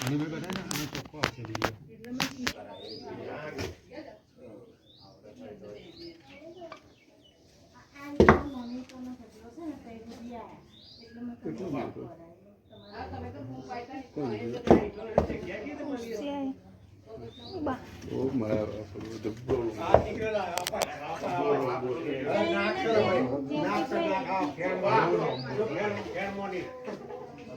અને મેં બધા ને આનો ચોખ્ખો આવશે વીડિયો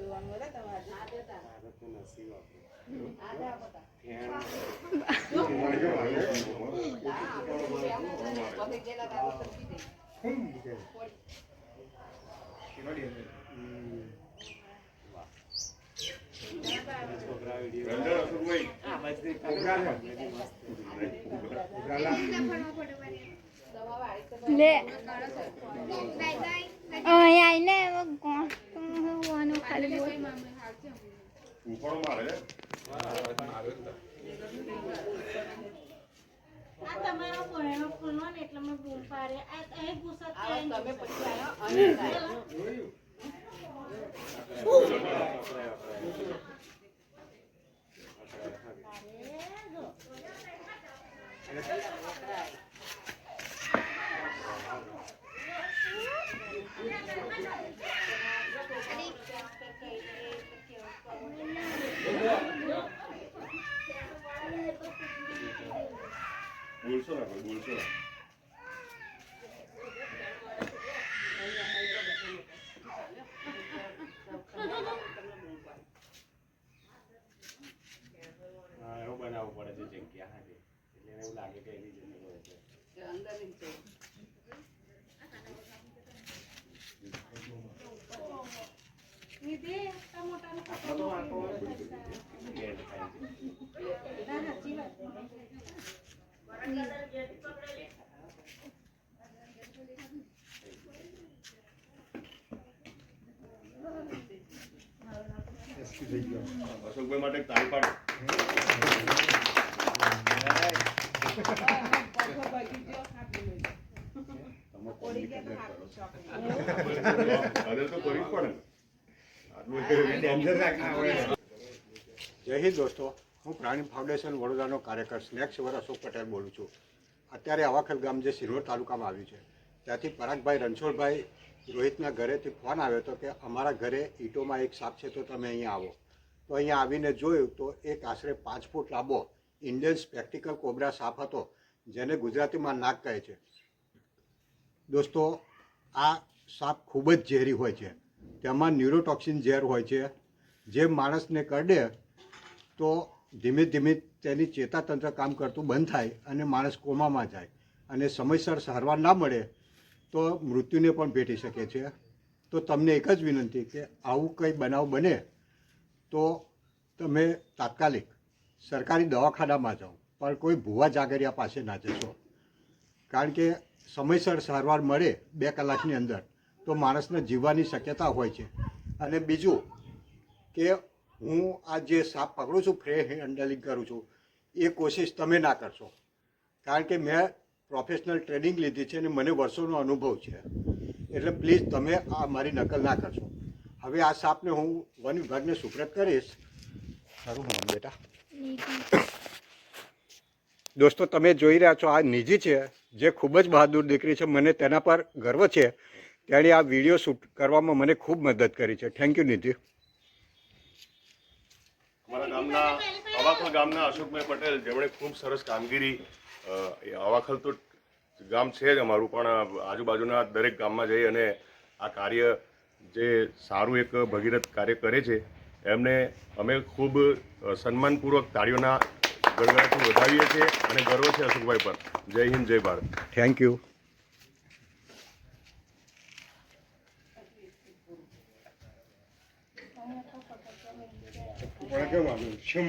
તમારો ભણેલો ફોન ને એટલે મેં બૂમ પાડે. આ ગુસ્સા તમે પછી આવ્યા અને આવ્યા. બોલશો ના કોઈ બોલશો ના હા એવું બનાવવું પડે છે જગ્યા હાથે એટલે એવું લાગે કે એની જમીન હોય છે જે અંદરની અશોકભાઈ માટે તાળી પાડો જય હિન્દ દોસ્તો હું પ્રાણી ફાઉન્ડેશન વડોદરાનો કાર્યકર સ્નેક્સ વર અશોક પટેલ બોલું છું. અત્યારે આવાખલ ગામ જે સિરોડ તાલુકામાં આવ્યું છે, ત્યાંથી પરાગભાઈ રણછોડભાઈ રોહિતના ઘરેથી ફોન આવ્યો હતો કે અમારા ઘરે ઈંટોમાં એક સાપ છે તો તમે અહીંયા આવો. તો અહીંયા આવીને જોયું તો એક આશરે પાંચ ફૂટ લાંબો ઇન્ડિયન સ્પેક્ટિકલ કોબરા સાપ હતો, જેને ગુજરાતીમાં નાક કહે છે. દોસ્તો, આ સાપ ખૂબ જ ઝેરી હોય છે. તેમાં ન્યુરોટોક્સિન ઝેર હોય છે. જે માણસને કરડે તો ધીમે ધીમે તેની ચેતાતંત્ર કામ કરતું બંધ થાય અને માણસ કોમામાં જાય અને સમયસર સારવાર ના મળે તો મૃત્યુને પણ ભેટી શકે છે. તો તમને એક જ વિનંતી કે આવું કંઈ બનાવ બને તો તમે તાત્કાલિક સરકારી દવાખાનામાં જાઓ, પણ કોઈ ભૂવા જાગરિયા પાસે ના જશો. કારણ કે સમયસર સારવાર મળે બે કલાકની અંદર તો માણસને જીવવાની શક્યતા હોય છે. અને બીજું કે હું આ જે સાપ પકડું છું, ફ્રે હેન્ડલિંગ કરું છું. એ કોશિશ તમે ના કરશો. કારણ કે મેં પ્રોફેશનલ ટ્રેનિંગ લીધી છે અને મને વર્ષોનો અનુભવ છે. એટલે પ્લીઝ તમે આ મારી નકલ ના કરશો. હવે આ સાપને હું વન વિભાગને સુપ્રત કરીશ. સારું નામ બેટા. દોસ્તો, તમે જોઈ રહ્યા છો, આ નિજી છે, જે ખૂબ જ બહાદુર દીકરી છે. મને તેના પર ગર્વ છે. તેણે આ વીડિયો શૂટ કરવામાં મને ખૂબ મદદ કરી છે. Thank you Nidhi. ગામના, અવાખલ ગામના અશોકભાઈ પટેલ, જેમણે ખૂબ સરસ કામગીરી અવાખલ તો ગામ છે જ અમારું, પણ આજુબાજુના દરેક ગામમાં જઈ અને આ કાર્ય જે સારું એક ભગીરથ કાર્ય કરે છે, એમને અમે ખૂબ સન્માનપૂર્વક તાળીઓના ગણગણાટથી વધાવીએ છીએ અને ગર્વ છે અશોકભાઈ પર. જય હિન્દ, જય ભારત. થેન્ક યુ કેમ આવ્યું? શમ,